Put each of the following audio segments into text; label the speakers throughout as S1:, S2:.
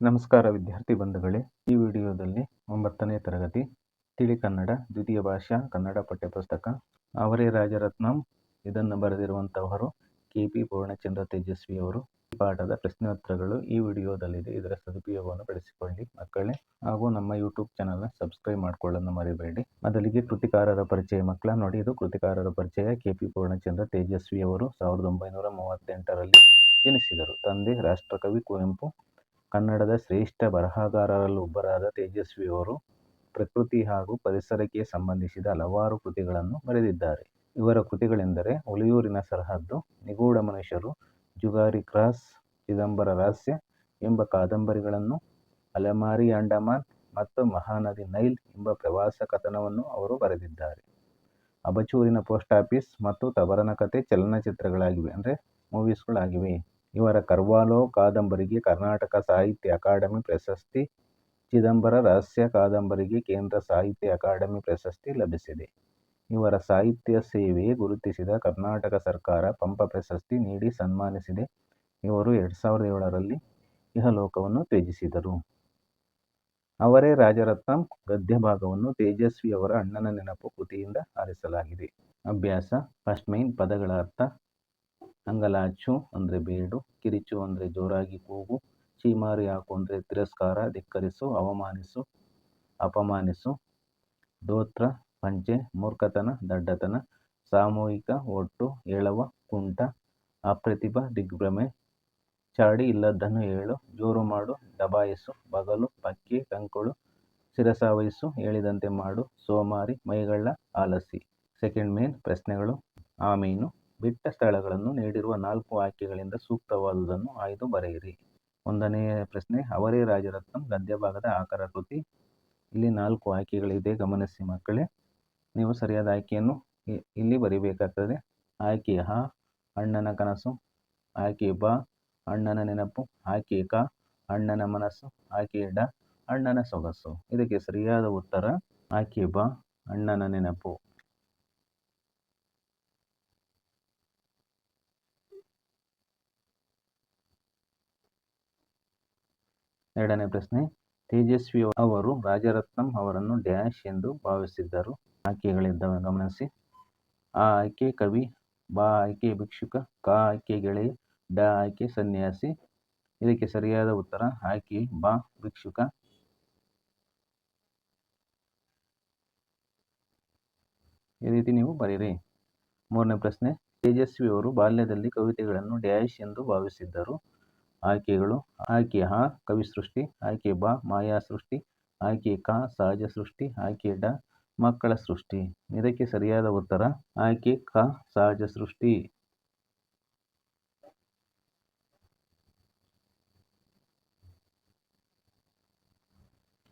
S1: ನಮಸ್ಕಾರ ವಿದ್ಯಾರ್ಥಿ ಬಂಧುಗಳೇ. ಈ ವಿಡಿಯೋದಲ್ಲಿ ಒಂಬತ್ತನೇ ತರಗತಿ ತಿಳಿ ಕನ್ನಡ ದ್ವಿತೀಯ ಭಾಷಾ ಕನ್ನಡ ಪಠ್ಯಪುಸ್ತಕ. ಅವರೇ ರಾಜರತ್ನಂ. ಇದನ್ನು ಬರೆದಿರುವಂತಹವರು ಕೆ ಪಿ ಪೂರ್ಣಚಂದ್ರ ತೇಜಸ್ವಿ ಅವರು. ಈ ಪಾಠದ ಪ್ರಶ್ನೋತ್ತರಗಳು ಈ ವಿಡಿಯೋದಲ್ಲಿದೆ. ಇದರ ಸದುಪಯೋಗವನ್ನು ಪಡಿಸಿಕೊಳ್ಳಿ ಮಕ್ಕಳೇ. ಹಾಗೂ ನಮ್ಮ ಯೂಟ್ಯೂಬ್ ಚಾನಲ್ನ ಸಬ್ಸ್ಕ್ರೈಬ್ ಮಾಡಿಕೊಳ್ಳಲು ಮರಿಬೇಡಿ. ಮೊದಲಿಗೆ ಕೃತಿಕಾರರ ಪರಿಚಯ ಮಕ್ಕಳ ನೋಡಿ. ಇದು ಕೃತಿಕಾರರ ಪರಿಚಯ ಕೆ ಪಿ ಪೂರ್ಣಚಂದ್ರ ತೇಜಸ್ವಿ ಅವರು ಸಾವಿರದ ಒಂಬೈನೂರ ಮೂವತ್ತೆಂಟರಲ್ಲಿ ಜನಿಸಿದರು. ತಂದೆ ರಾಷ್ಟ್ರಕವಿ ಕುವೆಂಪು. ಕನ್ನಡದ ಶ್ರೇಷ್ಠ ಬರಹಗಾರರಲ್ಲೊಬ್ಬರಾದ ತೇಜಸ್ವಿಯವರು ಪ್ರಕೃತಿ ಹಾಗೂ ಪರಿಸರಕ್ಕೆ ಸಂಬಂಧಿಸಿದ ಹಲವಾರು ಕೃತಿಗಳನ್ನು ಬರೆದಿದ್ದಾರೆ. ಇವರ ಕೃತಿಗಳೆಂದರೆ ಹುಲಿಯೂರಿನ ಸರಹದ್ದು, ನಿಗೂಢ ಮನುಷ್ಯರು, ಜುಗಾರಿ ಕ್ರಾಸ್, ಚಿದಂಬರ ರಹಸ್ಯ ಎಂಬ ಕಾದಂಬರಿಗಳನ್ನು, ಅಲೆಮಾರಿ ಅಂಡಮಾನ್ ಮತ್ತು ಮಹಾನದಿ ನೈಲ್ ಎಂಬ ಪ್ರವಾಸ ಕಥನವನ್ನು ಅವರು ಬರೆದಿದ್ದಾರೆ. ಅಬಚೂರಿನ ಪೋಸ್ಟ್ ಆಫೀಸ್ ಮತ್ತು ತಬರನ ಕಥೆ" ಚಲನಚಿತ್ರಗಳಾಗಿವೆ, ಅಂದರೆ ಮೂವೀಸ್ಗಳಾಗಿವೆ ಇವರ ಕರ್ವಾಲೋ ಕಾದಂಬರಿಗೆ ಕರ್ನಾಟಕ ಸಾಹಿತ್ಯ ಅಕಾಡೆಮಿ ಪ್ರಶಸ್ತಿ, ಚಿದಂಬರ ರಹಸ್ಯ ಕಾದಂಬರಿಗೆ ಕೇಂದ್ರ ಸಾಹಿತ್ಯ ಅಕಾಡೆಮಿ ಪ್ರಶಸ್ತಿ ಲಭಿಸಿದೆ. ಇವರ ಸಾಹಿತ್ಯ ಸೇವೆ ಗುರುತಿಸಿದ ಕರ್ನಾಟಕ ಸರ್ಕಾರ ಪಂಪ ಪ್ರಶಸ್ತಿ ನೀಡಿ ಸನ್ಮಾನಿಸಿದೆ. ಇವರು ಎರಡು ಸಾವಿರದ ಏಳರಲ್ಲಿ ಇಹಲೋಕವನ್ನು ತ್ಯಜಿಸಿದರು. ಅವರೇ ರಾಜರತ್ನಂ ಗದ್ಯ ಭಾಗವನ್ನು ತೇಜಸ್ವಿ ಅವರ ಅಣ್ಣನ ನೆನಪು ಕೃತಿಯಿಂದ ಆರಿಸಲಾಗಿದೆ. ಅಭ್ಯಾಸ, ಫಸ್ಟ್ ಮೈನ್ ಪದಗಳ ಅರ್ಥ ಅಂಗಲಾಚು ಅಂದರೆ ಬೇಡು, ಕಿರಿಚು ಅಂದರೆ ಜೋರಾಗಿ ಕೂಗು ಛೀಮಾರಿ ಹಾಕು ಅಂದರೆ ತಿರಸ್ಕಾರ, ಧಿಕ್ಕರಿಸು, ಅವಮಾನಿಸು, ಅಪಮಾನಿಸು, ದೋತ್ರ, ಪಂಚೆ, ಮೂರ್ಖತನ, ದಡ್ಡತನ, ಸಾಮೂಹಿಕ, ಒಟ್ಟು ಎಳವ ಕುಂಟ, ಅಪ್ರತಿಭ, ದಿಗ್ಭ್ರಮೆ, ಚಾಡಿ ಇಲ್ಲದ್ದನ್ನು ಹೇಳು, ಜೋರು ಮಾಡು, ದಬಾಯಿಸು, ಬಗಲು, ಪಕ್ಕಿ, ಕಂಕುಳು ಶಿರಸಾವಹಿಸು ಹೇಳಿದಂತೆ ಮಾಡು, ಸೋಮಾರಿ, ಮೈಗಳ್ಳ, ಆಲಸಿ, ಸೆಕೆಂಡ್ ಮೇನ್ ಪ್ರಶ್ನೆಗಳು, ಆಮೀನು ಬಿಟ್ಟ ಸ್ಥಳಗಳನ್ನು ನೀಡಿರುವ ನಾಲ್ಕು ಆಯ್ಕೆಗಳಿಂದ ಸೂಕ್ತವಾದುದನ್ನು ಆಯ್ದು ಬರೆಯಿರಿ. ಒಂದನೆಯ ಪ್ರಶ್ನೆ, ಅವರೇ ರಾಜರತ್ನಂ, ಗದ್ಯಭಾಗದ ಆಕಾರ ಕೃತಿ. ಇಲ್ಲಿ ನಾಲ್ಕು ಆಯ್ಕೆಗಳಿದೆ, ಗಮನಿಸಿ ಮಕ್ಕಳೇ. ನೀವು ಸರಿಯಾದ ಆಯ್ಕೆಯನ್ನು ಇಲ್ಲಿ ಬರೀಬೇಕಾಗ್ತದೆ. ಆಯ್ಕೆ ಹ, ಅಣ್ಣನ ಕನಸು. ಆಯ್ಕೆ ಬ, ಅಣ್ಣನ ನೆನಪು. ಆಯ್ಕೆ ಕ, ಅಣ್ಣನ ಮನಸ್ಸು. ಆಯ್ಕೆ ಡ, ಅಣ್ಣನ ಸೊಗಸು. ಇದಕ್ಕೆ ಸರಿಯಾದ ಉತ್ತರ, ಆಯ್ಕೆ ಬ, ಅಣ್ಣನ ನೆನಪು. ಎರಡನೇ ಪ್ರಶ್ನೆ, ತೇಜಸ್ವಿ ಅವರು ರಾಜರತ್ನಂ ಅವರನ್ನು ಡ್ಯಾಶ್ ಎಂದು ಭಾವಿಸಿದ್ದರು. ಆಯ್ಕೆಗಳಿದ್ದಾವೆ, ಗಮನಿಸಿ. ಆ ಆಯ್ಕೆ ಕವಿ, ಬ ಆಯ್ಕೆ ಭಿಕ್ಷುಕ, ಕ ಆಯ್ಕೆ ಗೆಳೆಯ, ಡ ಆಯ್ಕೆ ಸನ್ಯಾಸಿ. ಇದಕ್ಕೆ ಸರಿಯಾದ ಉತ್ತರ, ಆಯ್ಕೆ, ಬ ಭಿಕ್ಷುಕ. ಈ ರೀತಿ ನೀವು ಬರೀರಿ. ಮೂರನೇ ಪ್ರಶ್ನೆ, ತೇಜಸ್ವಿ ಅವರು ಬಾಲ್ಯದಲ್ಲಿ ಕವಿತೆಗಳನ್ನು ಡ್ಯಾಶ್ ಎಂದು ಭಾವಿಸಿದ್ದರು. ಆಯ್ಕೆಗಳು ಆಯ್ಕೆ ಹ ಕವಿ ಸೃಷ್ಟಿ ಆಯ್ಕೆ ಬ ಮಾಯಾ ಸೃಷ್ಟಿ ಆಯ್ಕೆ ಕ ಸಹಜ ಸೃಷ್ಟಿ ಆಯ್ಕೆ ಡ, ಮಕ್ಕಳ ಸೃಷ್ಟಿ. ಇದಕ್ಕೆ ಸರಿಯಾದ ಉತ್ತರ, ಆಯ್ಕೆ ಕ ಸಹಜ ಸೃಷ್ಟಿ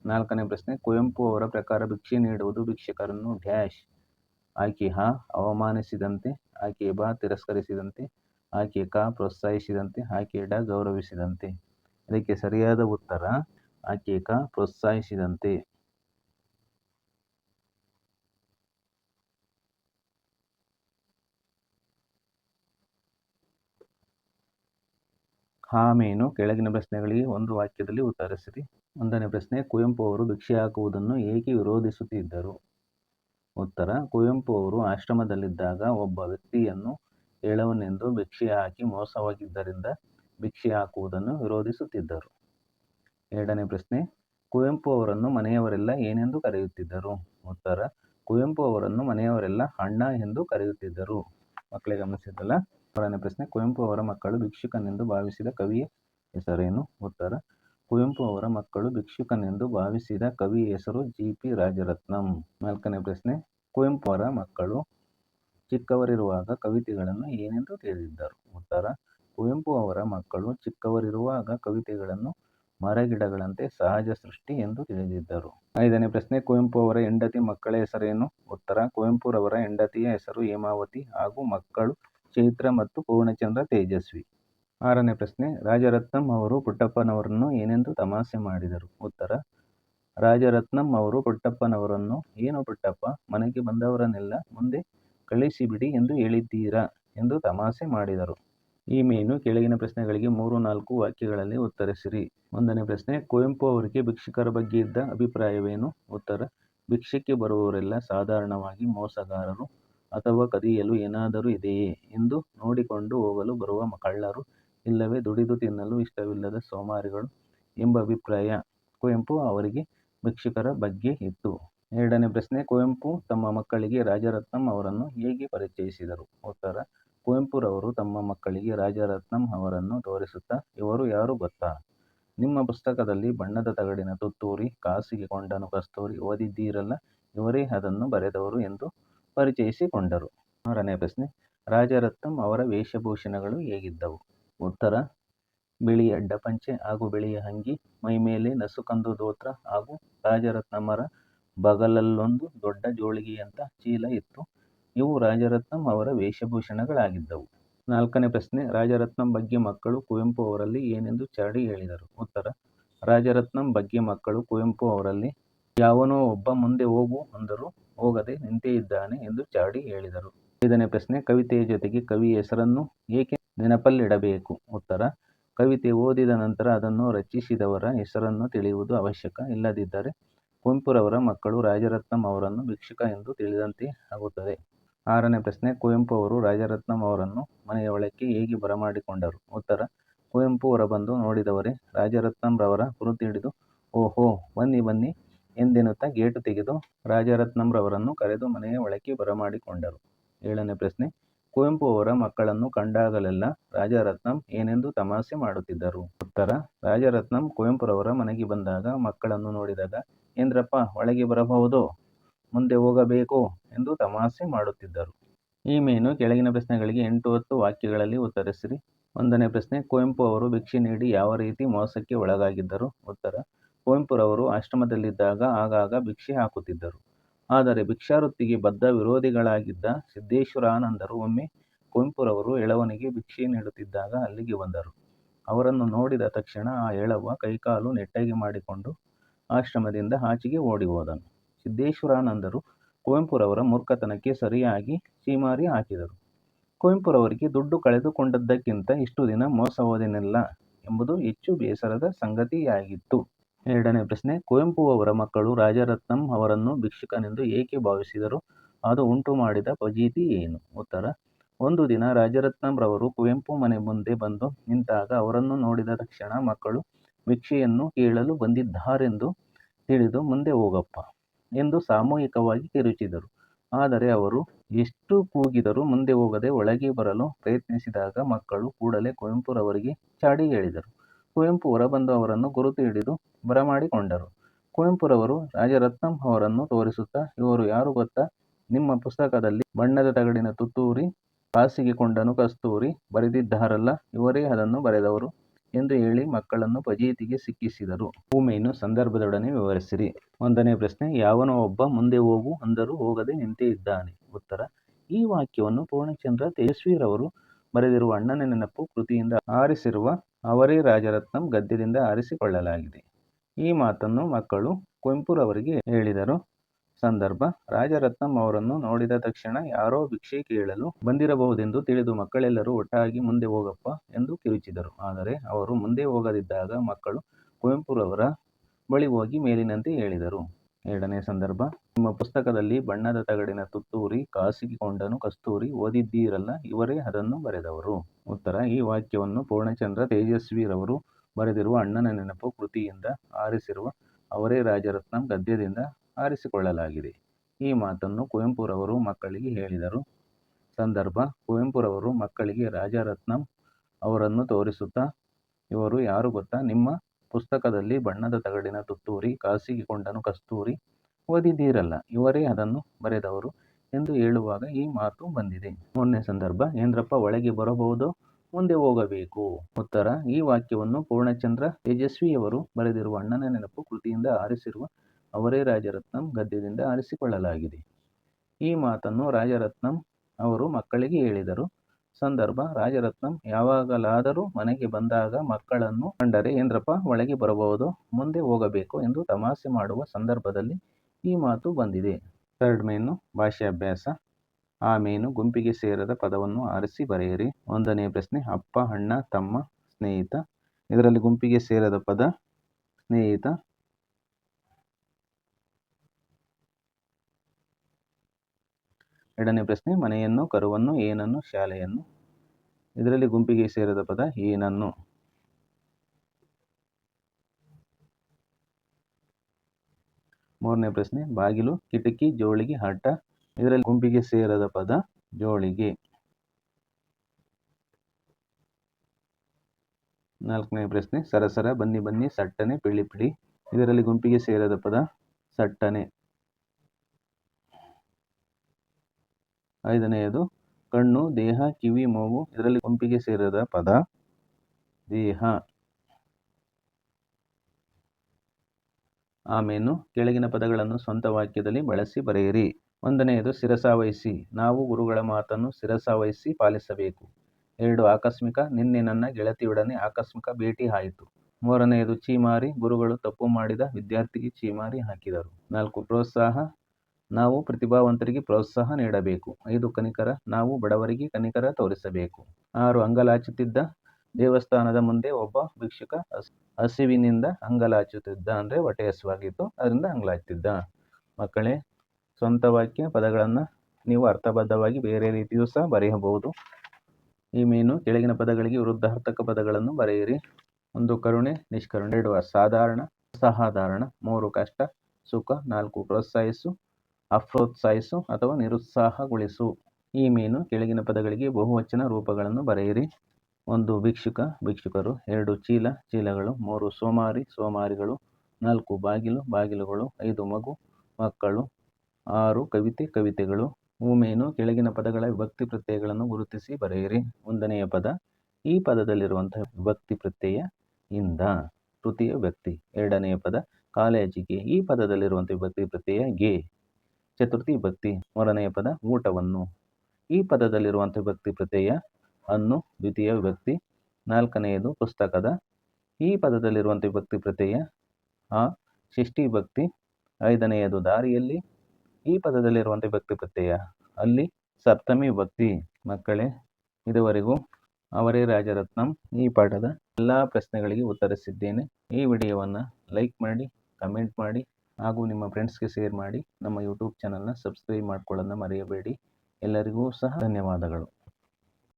S1: ನಾಲ್ಕನೇ ಪ್ರಶ್ನೆ, ಕುವೆಂಪು ಅವರ ಪ್ರಕಾರ ಭಿಕ್ಷೆ ನೀಡುವುದು ಭಿಕ್ಷಕರನ್ನು ಡ್ಯಾಶ್. ಆಯ್ಕೆ ಹ, ಅವಮಾನಿಸಿದಂತೆ, ಆಯ್ಕೆ ಬ, ತಿರಸ್ಕರಿಸಿದಂತೆ ಆಯ್ಕೆ ಕ ಪ್ರೋತ್ಸಾಹಿಸಿದಂತೆ ಆಕೆ ಡ ಗೌರವಿಸಿದಂತೆ. ಇದಕ್ಕೆ ಸರಿಯಾದ ಉತ್ತರ ಆಕೆ ಕ ಪ್ರೋತ್ಸಾಹಿಸಿದಂತೆ ಆಮೇನು ಕೆಳಗಿನ ಪ್ರಶ್ನೆಗಳಿಗೆ ಒಂದು ವಾಕ್ಯದಲ್ಲಿ ಉತ್ತರಿಸಿರಿ. ಒಂದನೇ ಪ್ರಶ್ನೆ, ಕುವೆಂಪು ಅವರು ಭಿಕ್ಷೆ ಹಾಕುವುದನ್ನು ಏಕೆ ವಿರೋಧಿಸುತ್ತಿದ್ದರು? ಉತ್ತರ, ಕುವೆಂಪು ಅವರು ಆಶ್ರಮದಲ್ಲಿದ್ದಾಗ ಒಬ್ಬ ವ್ಯಕ್ತಿಯನ್ನು ಏಳವನೆಂದು ಭಿಕ್ಷೆ ಹಾಕಿ ಮೋಸವಾಗಿದ್ದರಿಂದ ಭಿಕ್ಷೆ ಹಾಕುವುದನ್ನು ವಿರೋಧಿಸುತ್ತಿದ್ದರು. ಎರಡನೇ ಪ್ರಶ್ನೆ, ಕುವೆಂಪು ಅವರನ್ನು ಮನೆಯವರೆಲ್ಲ ಏನೆಂದು ಕರೆಯುತ್ತಿದ್ದರು? ಉತ್ತರ, ಕುವೆಂಪು ಅವರನ್ನು ಮನೆಯವರೆಲ್ಲ ಅಣ್ಣ ಎಂದು ಕರೆಯುತ್ತಿದ್ದರು. ಮಕ್ಕಳೇ ಗಮನಿಸಿದ್ದಲ್ಲ? ಮೂರನೇ ಪ್ರಶ್ನೆ, ಕುವೆಂಪು ಅವರ ಮಕ್ಕಳು ಭಿಕ್ಷುಕನೆಂದು ಭಾವಿಸಿದ ಕವಿಯ ಹೆಸರೇನು? ಉತ್ತರ, ಕುವೆಂಪು ಅವರ ಮಕ್ಕಳು ಭಿಕ್ಷುಕನೆಂದು ಭಾವಿಸಿದ ಕವಿ ಹೆಸರು ಜಿ. ಪಿ. ರಾಜರತ್ನಂ. ನಾಲ್ಕನೇ ಪ್ರಶ್ನೆ, ಕುವೆಂಪು ಅವರ ಮಕ್ಕಳು ಚಿಕ್ಕವರಿರುವಾಗ ಕವಿತೆಗಳನ್ನು ಏನೆಂದು ತಿಳಿದಿದ್ದರು? ಉತ್ತರ, ಕುವೆಂಪು ಅವರ ಮಕ್ಕಳು ಚಿಕ್ಕವರಿರುವಾಗ ಕವಿತೆಗಳನ್ನು ಮರಗಿಡಗಳಂತೆ ಸಹಜ ಸೃಷ್ಟಿ ಎಂದು ತಿಳಿದಿದ್ದರು. ಐದನೇ ಪ್ರಶ್ನೆ, ಕುವೆಂಪು ಅವರ ಹೆಂಡತಿ ಮಕ್ಕಳ ಹೆಸರೇನು? ಉತ್ತರ, ಕುವೆಂಪುರವರ ಹೆಂಡತಿಯ ಹೆಸರು ಹೇಮಾವತಿ ಹಾಗೂ ಮಕ್ಕಳು ಚೈತ್ರ ಮತ್ತು ಪೂರ್ಣಚಂದ್ರ ತೇಜಸ್ವಿ. ಆರನೇ ಪ್ರಶ್ನೆ, ರಾಜರತ್ನಂ ಅವರು ಪುಟ್ಟಪ್ಪನವರನ್ನು ಏನೆಂದು ತಮಾಷೆ ಮಾಡಿದರು? ಉತ್ತರ, ರಾಜರತ್ನಂ ಅವರು ಪುಟ್ಟಪ್ಪನವರನ್ನು, ಏನು ಪುಟ್ಟಪ್ಪ, ಮನೆಗೆ ಬಂದವರನ್ನೆಲ್ಲ ಮುಂದೆ ಕಳಿಸಿಬಿಡಿ ಎಂದು ಹೇಳಿದ್ದೀರಾ ಎಂದು ತಮಾಷೆ ಮಾಡಿದರು. ಈ ಮೇನು ಕೆಳಗಿನ ಪ್ರಶ್ನೆಗಳಿಗೆ ಮೂರು ನಾಲ್ಕು ವಾಕ್ಯಗಳಲ್ಲಿ ಉತ್ತರಿಸಿರಿ. ಒಂದನೇ ಪ್ರಶ್ನೆ, ಕುವೆಂಪು ಅವರಿಗೆ ಭಿಕ್ಷಕರ ಬಗ್ಗೆ ಇದ್ದ ಅಭಿಪ್ರಾಯವೇನು? ಉತ್ತರ ಭಿಕ್ಷಕ್ಕೆ ಬರುವವರೆಲ್ಲ ಸಾಧಾರಣವಾಗಿ ಮೋಸಗಾರರು ಅಥವಾ ಕದಿಯಲು ಏನಾದರೂ ಇದೆಯೇ? ಎಂದು ನೋಡಿಕೊಂಡು ಹೋಗಲು ಬರುವ ಕಳ್ಳರು ಇಲ್ಲವೇ ದುಡಿದು ತಿನ್ನಲು ಇಷ್ಟವಿಲ್ಲದ ಸೋಮಾರಿಗಳು ಎಂಬ ಅಭಿಪ್ರಾಯ. ಕುವೆಂಪು ಅವರಿಗೆ ಭಿಕ್ಷಕರ ಬಗ್ಗೆ ಇತ್ತು. ಎರಡನೇ ಪ್ರಶ್ನೆ, ಕುವೆಂಪು ತಮ್ಮ ಮಕ್ಕಳಿಗೆ ರಾಜರತ್ನಂ ಅವರನ್ನು ಹೇಗೆ ಪರಿಚಯಿಸಿದರು? ಉತ್ತರ, ಕುವೆಂಪುರವರು ತಮ್ಮ ಮಕ್ಕಳಿಗೆ ರಾಜರತ್ನಂ ಅವರನ್ನು ತೋರಿಸುತ್ತಾ, ಇವರು ಯಾರು ಗೊತ್ತಾ? ನಿಮ್ಮ ಪುಸ್ತಕದಲ್ಲಿ ಬಣ್ಣದ ತಗಡಿನ ತುತ್ತೂರಿ, ಕಾಸಿಗೆ ಕೊಂಡನು ಕಸ್ತೂರಿ ಓದಿದ್ದೀರಲ್ಲ, ಇವರೇ ಅದನ್ನು ಬರೆದವರು ಎಂದು ಪರಿಚಯಿಸಿಕೊಂಡರು. ಆರನೇ ಪ್ರಶ್ನೆ, ರಾಜರತ್ನಂ ಅವರ ವೇಷಭೂಷಣಗಳು ಹೇಗಿದ್ದವು? ಉತ್ತರ, ಬಿಳಿಯ ಅಡ್ಡಪಂಚೆ ಹಾಗೂ ಬಿಳಿಯ ಅಂಗಿ ಮೈಮೇಲೆ ನಸುಕಂದು ದೋತ್ರ ಹಾಗೂ ರಾಜರತ್ನಮರ ಬಗಲಲ್ಲೊಂದು ದೊಡ್ಡ ಜೋಳಿಗೆಯಂಥ ಚೀಲ ಇತ್ತು. ಇವು ರಾಜರತ್ನಂ ಅವರ ವೇಷಭೂಷಣಗಳಾಗಿದ್ದವು. ನಾಲ್ಕನೇ ಪ್ರಶ್ನೆ, ರಾಜರತ್ನಂ ಬಗ್ಗೆ ಮಕ್ಕಳು ಕುವೆಂಪು ಅವರಲ್ಲಿ ಏನೆಂದು ಚಾಡಿ ಹೇಳಿದರು. ಉತ್ತರ, ರಾಜರತ್ನಂ ಬಗ್ಗೆ ಮಕ್ಕಳು ಕುವೆಂಪು ಅವರಲ್ಲಿ, ಯಾವನೋ ಒಬ್ಬ ಮುಂದೆ ಹೋಗು ಅಂದರೂ. ಹೋಗದೆ ನಿಂತೇ ಇದ್ದಾನೆ ಎಂದು ಚಾಡಿ ಹೇಳಿದರು. ಐದನೇ ಪ್ರಶ್ನೆ, ಕವಿತೆಯ ಜೊತೆಗೆ ಕವಿ ಹೆಸರನ್ನು ಏಕೆ ನೆನಪಲ್ಲಿಡಬೇಕು? ಉತ್ತರ, ಕವಿತೆ ಓದಿದ ನಂತರ ಅದನ್ನು ರಚಿಸಿದವರ ಹೆಸರನ್ನು ತಿಳಿಯುವುದು ಅವಶ್ಯಕ. ಇಲ್ಲದಿದ್ದರೆ ಕುವೆಂಪುರವರ ಮಕ್ಕಳು ರಾಜರತ್ನಂ ಅವರನ್ನು ಭಿಕ್ಷುಕ ಎಂದು ತಿಳಿದಂತೆ ಆಗುತ್ತದೆ. ಆರನೇ ಪ್ರಶ್ನೆ, ಕುವೆಂಪು ಅವರು ರಾಜರತ್ನಂ ಅವರನ್ನು ಮನೆಯ ಒಳಕ್ಕೆ ಹೇಗೆ ಬರಮಾಡಿಕೊಂಡರು? ಉತ್ತರ, ಕುವೆಂಪು ಹೊರಬಂದು ನೋಡಿದವರೇ ರಾಜರತ್ನಂರವರ ಗುರುತು ಹಿಡಿದು, ಓಹೋ, ಬನ್ನಿ ಬನ್ನಿ ಎಂದೆನ್ನುತ್ತಾ ಗೇಟು ತೆಗೆದು ರಾಜರತ್ನಂರವರನ್ನು ಕರೆದು ಮನೆಯ ಒಳಕ್ಕೆ ಬರಮಾಡಿಕೊಂಡರು. ಏಳನೇ ಪ್ರಶ್ನೆ, ಕುವೆಂಪು ಅವರ ಮಕ್ಕಳನ್ನು ಕಂಡಾಗಲೆಲ್ಲ ರಾಜರತ್ನಂ ಏನೆಂದು ತಮಾಷೆ ಮಾಡುತ್ತಿದ್ದರು? ಉತ್ತರ, ರಾಜರತ್ನಂ ಕುವೆಂಪುರವರ ಮನೆಗೆ ಬಂದಾಗ ಮಕ್ಕಳನ್ನು ನೋಡಿದಾಗ ಏನ್ರಪ್ಪ ಒಳಗೆ ಬರಬಹುದೋ? ಮುಂದೆ ಹೋಗಬೇಕು ಎಂದು ತಮಾಷೆ ಮಾಡುತ್ತಿದ್ದರು. ಈ ಮೇನು ಕೆಳಗಿನ ಪ್ರಶ್ನೆಗಳಿಗೆ ಎಂಟು ಹತ್ತು ವಾಕ್ಯಗಳಲ್ಲಿ ಉತ್ತರಿಸಿರಿ. ಒಂದನೇ ಪ್ರಶ್ನೆ ಕುವೆಂಪು ಅವರು ಭಿಕ್ಷೆ ನೀಡಿ ಯಾವ ರೀತಿ ಮೋಸಕ್ಕೆ ಒಳಗಾಗಿದ್ದರು? ಉತ್ತರ ಕುವೆಂಪುರವರು ಆಶ್ರಮದಲ್ಲಿದ್ದಾಗ ಆಗಾಗ ಭಿಕ್ಷೆ ಹಾಕುತ್ತಿದ್ದರು. ಆದರೆ ಭಿಕ್ಷಾವೃತ್ತಿಗೆ ಬದ್ಧ ವಿರೋಧಿಗಳಾಗಿದ್ದ ಸಿದ್ದೇಶ್ವರಾನಂದರು ಒಮ್ಮೆ ಕುವೆಂಪುರವರು ಎಳವನಿಗೆ ಭಿಕ್ಷೆ ನೀಡುತ್ತಿದ್ದಾಗ ಅಲ್ಲಿಗೆ ಬಂದರು. ಅವರನ್ನು ನೋಡಿದ ತಕ್ಷಣ ಆ ಎಳವ ಕೈಕಾಲು ನೆಟ್ಟಗೆ ಮಾಡಿಕೊಂಡು ಆಶ್ರಮದಿಂದ ಆಚೆಗೆ ಓಡಿ ಹೋದನು ಸಿದ್ದೇಶ್ವರಾನಂದರು ಕುವೆಂಪುರವರ ಮೂರ್ಖತನಕ್ಕೆ ಸರಿಯಾಗಿ ಛೀಮಾರಿ ಹಾಕಿದರು. ಕುವೆಂಪುರವರಿಗೆ ದುಡ್ಡು ಕಳೆದುಕೊಂಡದ್ದಕ್ಕಿಂತ ಇಷ್ಟು ದಿನ ಮೋಸ ಹೋದೆನಲ್ಲ ಎಂಬುದು ಹೆಚ್ಚು ಬೇಸರದ ಸಂಗತಿಯಾಗಿತ್ತು. ಎರಡನೇ ಪ್ರಶ್ನೆ, ಕುವೆಂಪು ಅವರ ಮಕ್ಕಳು ರಾಜರತ್ನಂ ಅವರನ್ನು ಭಿಕ್ಷುಕನೆಂದು ಏಕೆ ಭಾವಿಸಿದರು? ಅದು ಉಂಟು ಮಾಡಿದ ಫಜೀತಿ ಏನು? ಉತ್ತರ, ಒಂದು ದಿನ ರಾಜರತ್ನಂರವರು ಕುವೆಂಪು ಮನೆ ಮುಂದೆ ಬಂದು ನಿಂತಾಗ ಅವರನ್ನು ನೋಡಿದ ತಕ್ಷಣ ಮಕ್ಕಳು ಭಿಕ್ಷೆಯನ್ನು ಕೇಳಲು ಬಂದಿದ್ದಾರೆಂದು ತಿಳಿದು ಮುಂದೆ ಹೋಗಪ್ಪ ಎಂದು ಸಾಮೂಹಿಕವಾಗಿ ಕಿರುಚಿದರು. ಆದರೆ ಅವರು ಎಷ್ಟು ಕೂಗಿದರೂ ಮುಂದೆ ಹೋಗದೆ ಒಳಗೆ ಬರಲು ಪ್ರಯತ್ನಿಸಿದಾಗ ಮಕ್ಕಳು ಕೂಡಲೇ ಕುವೆಂಪುರವರಿಗೆ ಚಾಡಿ ಹೇಳಿದರು. ಕುವೆಂಪು ಹೊರಬಂದು ಅವರನ್ನು ಗುರುತು ಹಿಡಿದು ಬರಮಾಡಿಕೊಂಡರು. ಕುವೆಂಪುರವರು ರಾಜರತ್ನಂ ಅವರನ್ನು ತೋರಿಸುತ್ತಾ, ಇವರು ಯಾರು ಗೊತ್ತಾ? ನಿಮ್ಮ ಪುಸ್ತಕದಲ್ಲಿ ಬಣ್ಣದ ತಗಡಿನ ತುತ್ತೂರಿ, ಹಾಸಿಗೆ ಕೊಂಡನು ಕಸ್ತೂರಿ ಬರೆದಿದ್ದಾರಲ್ಲ, ಇವರೇ ಅದನ್ನು ಬರೆದವರು. ಎಂದು ಹೇಳಿ ಮಕ್ಕಳನ್ನು ಫಜೀತಿಗೆ ಸಿಕ್ಕಿಸಿದರು. ಭೂಮಿಯನ್ನು ಸಂದರ್ಭದೊಡನೆ ವಿವರಿಸಿರಿ. ಒಂದನೇ ಪ್ರಶ್ನೆ, ಯಾವನೋ ಒಬ್ಬ ಮುಂದೆ ಹೋಗು ಅಂದರೂ ಹೋಗದೆ ನಿಂತೇ ಇದ್ದಾನೆ. ಉತ್ತರ, ಈ ವಾಕ್ಯವನ್ನು ಪೂರ್ಣಚಂದ್ರ ತೇಜಸ್ವಿರವರು ಬರೆದಿರುವ ಅಣ್ಣನ ನೆನಪು ಕೃತಿಯಿಂದ ಆರಿಸಿರುವ ಅವರೇ ರಾಜರತ್ನಂ ಗದ್ಯದಿಂದ ಆರಿಸಿಕೊಳ್ಳಲಾಗಿದೆ. ಈ ಮಾತನ್ನು ಮಕ್ಕಳು ಕುವೆಂಪುರವರಿಗೆ ಹೇಳಿದರು. ಸಂದರ್ಭ, ರಾಜರತ್ನಂ ಅವರನ್ನು ನೋಡಿದ ತಕ್ಷಣ ಯಾರೋ ಭಿಕ್ಷೆ ಕೇಳಲು ಬಂದಿರಬಹುದೆಂದು ತಿಳಿದು ಮಕ್ಕಳೆಲ್ಲರೂ ಒಟ್ಟಾಗಿ ಮುಂದೆ ಹೋಗಪ್ಪ ಎಂದು ಕಿರುಚಿದರು. ಆದರೆ ಅವರು ಮುಂದೆ ಹೋಗದಿದ್ದಾಗ ಮಕ್ಕಳು ಕುವೆಂಪುರವರ ಬಳಿ ಹೋಗಿ ಮೇಲಿನಂತೆ ಹೇಳಿದರು. ಎರಡನೇ ಸಂದರ್ಭ, ನಿಮ್ಮ ಪುಸ್ತಕದಲ್ಲಿ ಬಣ್ಣದ ತಗಡಿನ ತುತ್ತೂರಿ ಕಾಸಿಗೆ ಕೊಂಡನು ಕಸ್ತೂರಿ ಓದಿದ್ದೀರಲ್ಲ, ಇವರೇ ಅದನ್ನು ಬರೆದವರು. ಉತ್ತರ, ಈ ವಾಕ್ಯವನ್ನು ಪೂರ್ಣಚಂದ್ರ ತೇಜಸ್ವಿರವರು ಬರೆದಿರುವ ಅಣ್ಣನ ನೆನಪು ಕೃತಿಯಿಂದ ಆರಿಸಿರುವ ಅವರೇ ರಾಜರತ್ನಂ ಗದ್ಯದಿಂದ ಆರಿಸಿಕೊಳ್ಳಲಾಗಿದೆ. ಈ ಮಾತನ್ನು ಕುವೆಂಪುರವರು ಮಕ್ಕಳಿಗೆ ಹೇಳಿದರು. ಸಂದರ್ಭ, ಕುವೆಂಪುರವರು ಮಕ್ಕಳಿಗೆ ರಾಜರತ್ನಂ ಅವರನ್ನು ತೋರಿಸುತ್ತಾ, ಇವರು ಯಾರು ಗೊತ್ತಾ? ನಿಮ್ಮ ಪುಸ್ತಕದಲ್ಲಿ ಬಣ್ಣದ ತಗಡಿನ ತುತ್ತೂರಿ ಕಾಸಿಗೆ ಕೊಂಡನು ಕಸ್ತೂರಿ ಓದಿದ್ದೀರಲ್ಲ, ಇವರೇ ಅದನ್ನು ಬರೆದವರು ಎಂದು ಹೇಳುವಾಗ ಈ ಮಾತು ಬಂದಿದೆ. ಮೊನ್ನೆ ಸಂದರ್ಭ, ಏಂದ್ರಪ್ಪ ಒಳಗೆ ಬರಬಹುದೋ? ಮುಂದೆ ಹೋಗಬೇಕು. ಉತ್ತರ, ಈ ವಾಕ್ಯವನ್ನು ಪೂರ್ಣಚಂದ್ರ ತೇಜಸ್ವಿಯವರು ಬರೆದಿರುವ ಅಣ್ಣನ ನೆನಪು ಕೃತಿಯಿಂದ ಆರಿಸಿರುವ ಅವರೇ ರಾಜರತ್ನಂ ಗದ್ಯದಿಂದ ಆರಿಸಿಕೊಳ್ಳಲಾಗಿದೆ. ಈ ಮಾತನ್ನು ರಾಜರತ್ನಂ ಅವರು ಮಕ್ಕಳಿಗೆ ಹೇಳಿದರು. ಸಂದರ್ಭ, ರಾಜರತ್ನಂ ಯಾವಾಗಲಾದರೂ ಮನೆಗೆ ಬಂದಾಗ ಮಕ್ಕಳನ್ನು ಕಂಡರೆ, ಏನ್ರಪ್ಪ, ಒಳಗೆ ಬರಬಹುದು, ಮುಂದೆ ಹೋಗಬೇಕು ಎಂದು ತಮಾಷೆ ಮಾಡುವ ಸಂದರ್ಭದಲ್ಲಿ ಈ ಮಾತು ಬಂದಿದೆ. ಥರ್ಡ್ ಮೇನು ಭಾಷಾಭ್ಯಾಸ ಆ ಮೀನು ಗುಂಪಿಗೆ ಸೇರದ ಪದವನ್ನು ಆರಿಸಿ ಬರೆಯಿರಿ. ಒಂದನೇ ಪ್ರಶ್ನೆ, ಅಪ್ಪ, ಅಣ್ಣ, ತಮ್ಮ, ಸ್ನೇಹಿತ. ಇದರಲ್ಲಿ ಗುಂಪಿಗೆ ಸೇರದ ಪದ, ಸ್ನೇಹಿತ. ಎರಡನೇ ಪ್ರಶ್ನೆ, ಮನೆಯನ್ನು, ಕರುವನ್ನು, ಏನನ್ನು, ಶಾಲೆಯನ್ನು. ಇದರಲ್ಲಿ ಗುಂಪಿಗೆ ಸೇರಿದ ಪದ ಏನನ್ನು? ಮೂರನೇ ಪ್ರಶ್ನೆ, ಬಾಗಿಲು, ಕಿಟಕಿ, ಜೋಳಿಗೆ ಹಟ್ಟ ಇದರಲ್ಲಿ ಗುಂಪಿಗೆ ಸೇರದ ಪದ ಜೋಳಿಗೆ. ನಾಲ್ಕನೇ ಪ್ರಶ್ನೆ, ಸರಸರ, ಬನ್ನಿ ಬನ್ನಿ, ಸಟ್ಟನೆ, ಪಿಳಿ ಪಿಳಿ. ಇದರಲ್ಲಿ ಗುಂಪಿಗೆ ಸೇರದ ಪದ ಸಟ್ಟನೆ. ಐದನೆಯದು, ಕಣ್ಣು, ದೇಹ, ಕಿವಿ, ಮೂಗು, ಇದರಲ್ಲಿ ಗುಂಪಿಗೆ ಸೇರಿದ ಪದ, ದೇಹ. ಆಮೇನು, ಕೆಳಗಿನ ಪದಗಳನ್ನು ಸ್ವಂತ ವಾಕ್ಯದಲ್ಲಿ ಬಳಸಿ ಬರೆಯಿರಿ. ಒಂದನೆಯದು ಶಿರಸಾವಹಿಸಿ ನಾವು ಗುರುಗಳ ಮಾತನ್ನು ಶಿರಸಾವಹಿಸಿ ಪಾಲಿಸಬೇಕು. ಎರಡು, ಆಕಸ್ಮಿಕ, ನಿನ್ನೆ ನನ್ನ ಗೆಳತಿಯೊಡನೆ ಆಕಸ್ಮಿಕ ಭೇಟಿ ಆಯಿತು. ಮೂರನೆಯದು, ಚೀಮಾರಿ. ಗುರುಗಳು ತಪ್ಪು ಮಾಡಿದ ವಿದ್ಯಾರ್ಥಿಗೆ ಚೀಮಾರಿ ಹಾಕಿದರು. ನಾಲ್ಕು, ಪ್ರೋತ್ಸಾಹ. ನಾವು ಪ್ರತಿಭಾವಂತರಿಗೆ ಪ್ರೋತ್ಸಾಹ ನೀಡಬೇಕು. ಐದು ಕನಿಕರ ನಾವು ಬಡವರಿಗೆ ಕನಿಕರ ತೋರಿಸಬೇಕು. ಆರು ಅಂಗಲಾಚುತ್ತಿದ್ದ ದೇವಸ್ಥಾನದ ಮುಂದೆ ಒಬ್ಬ ಭಿಕ್ಷುಕ ಹಸಿವಿನಿಂದ ಅಂಗಲಾಚುತ್ತಿದ್ದ ಅಂದರೆ ಹೊಟ್ಟೆ ಅದರಿಂದ ಅಂಗಲಾಚುತ್ತಿದ್ದ. ಮಕ್ಕಳೇ, ಸ್ವಂತ ವಾಕ್ಯ ಪದಗಳನ್ನು ನೀವು ಅರ್ಥಬದ್ಧವಾಗಿ ಬೇರೆ ರೀತಿಯೂ ಸಹ ಬರೆಯಬಹುದು. ಈ ಮೀನು ಕೆಳಗಿನ ಪದಗಳಿಗೆ ವಿರುದ್ಧಾರ್ಥಕ ಪದಗಳನ್ನು ಬರೆಯಿರಿ. ಒಂದು ಕರುಣೆ, ನಿಷ್ಕರುಣೆ, ಎರಡು ಅಸಾಧಾರಣ ಅಸಾಧಾರಣ ಮೂರು ಕಷ್ಟ, ಸುಖ, ನಾಲ್ಕು ಪ್ರೋತ್ಸಾಹಿಸು. ಅಪ್ರೋತ್ಸಾಹಿಸು ಅಥವಾ ನಿರುತ್ಸಾಹಗೊಳಿಸು. ಈ ಮೀನು ಕೆಳಗಿನ ಪದಗಳಿಗೆ ಬಹುವಚನ ರೂಪಗಳನ್ನು ಬರೆಯಿರಿ. ಒಂದು ಭಿಕ್ಷುಕ, ಭಿಕ್ಷುಕರು, ಎರಡು ಚೀಲ, ಚೀಲಗಳು, ಮೂರು ಸೋಮಾರಿ, ಸೋಮಾರಿಗಳು, ನಾಲ್ಕು ಬಾಗಿಲು, ಬಾಗಿಲುಗಳು, ಐದು ಮಗು, ಮಕ್ಕಳು, ಆರು ಕವಿತೆ, ಕವಿತೆಗಳು. ಮೀನು ಕೆಳಗಿನ ಪದಗಳ ವಿಭಕ್ತಿ ಪ್ರತ್ಯಯಗಳನ್ನು ಗುರುತಿಸಿ ಬರೆಯಿರಿ. ಒಂದನೆಯ ಪದ, ಈ ಪದದಲ್ಲಿರುವಂತಹ ವಿಭಕ್ತಿ ಪ್ರತ್ಯಯ ಇಂದ, ತೃತೀಯ ವ್ಯಕ್ತಿ. ಎರಡನೆಯ ಪದ, ಕಾಲೇಜಿಗೆ, ಈ ಪದದಲ್ಲಿರುವಂಥ ವಿಭಕ್ತಿ ಪ್ರತ್ಯಯ ಗೆ. ಚತುರ್ಥಿ ಭಕ್ತಿ ಮೂರನೆಯ ಪದ ಊಟವನ್ನು. ಈ ಪದದಲ್ಲಿರುವಂಥ ಭಕ್ತಿ ಪ್ರತ್ಯಯ ಅನ್ನು ದ್ವಿತೀಯ ವಿಭಕ್ತಿ ನಾಲ್ಕನೆಯದು ಪುಸ್ತಕದ. ಈ ಪದದಲ್ಲಿರುವಂಥ ವಿಭಕ್ತಿ ಪ್ರತ್ಯಯ ಆ ಷಷ್ಠಿ ಭಕ್ತಿ ಐದನೆಯದು ದಾರಿಯಲ್ಲಿ. ಈ ಪದದಲ್ಲಿರುವಂಥ ಭಕ್ತಿ ಪ್ರತ್ಯಯ ಅಲ್ಲಿ ಸಪ್ತಮಿ ಭಕ್ತಿ. ಮಕ್ಕಳೇ, ಇದುವರೆಗೂ ಅವರೇ ರಾಜರತ್ನಂ ಈ ಪಾಠದ ಎಲ್ಲ ಪ್ರಶ್ನೆಗಳಿಗೆ ಉತ್ತರಿಸಿದ್ದೇನೆ. ಈ ವಿಡಿಯೋವನ್ನು ಲೈಕ್ ಮಾಡಿ, ಕಮೆಂಟ್ ಮಾಡಿ ಹಾಗೂ ನಿಮ್ಮ ಫ್ರೆಂಡ್ಸ್ಗೆ ಶೇರ್ ಮಾಡಿ ನಮ್ಮ ಯೂಟ್ಯೂಬ್ ಚಾನಲ್ನ ಸಬ್ಸ್ಕ್ರೈಬ್ ಮಾಡ್ಕೊಳ್ಳೋದನ್ನ ಮರೆಯಬೇಡಿ. ಎಲ್ಲರಿಗೂ ಸಹ ಧನ್ಯವಾದಗಳು.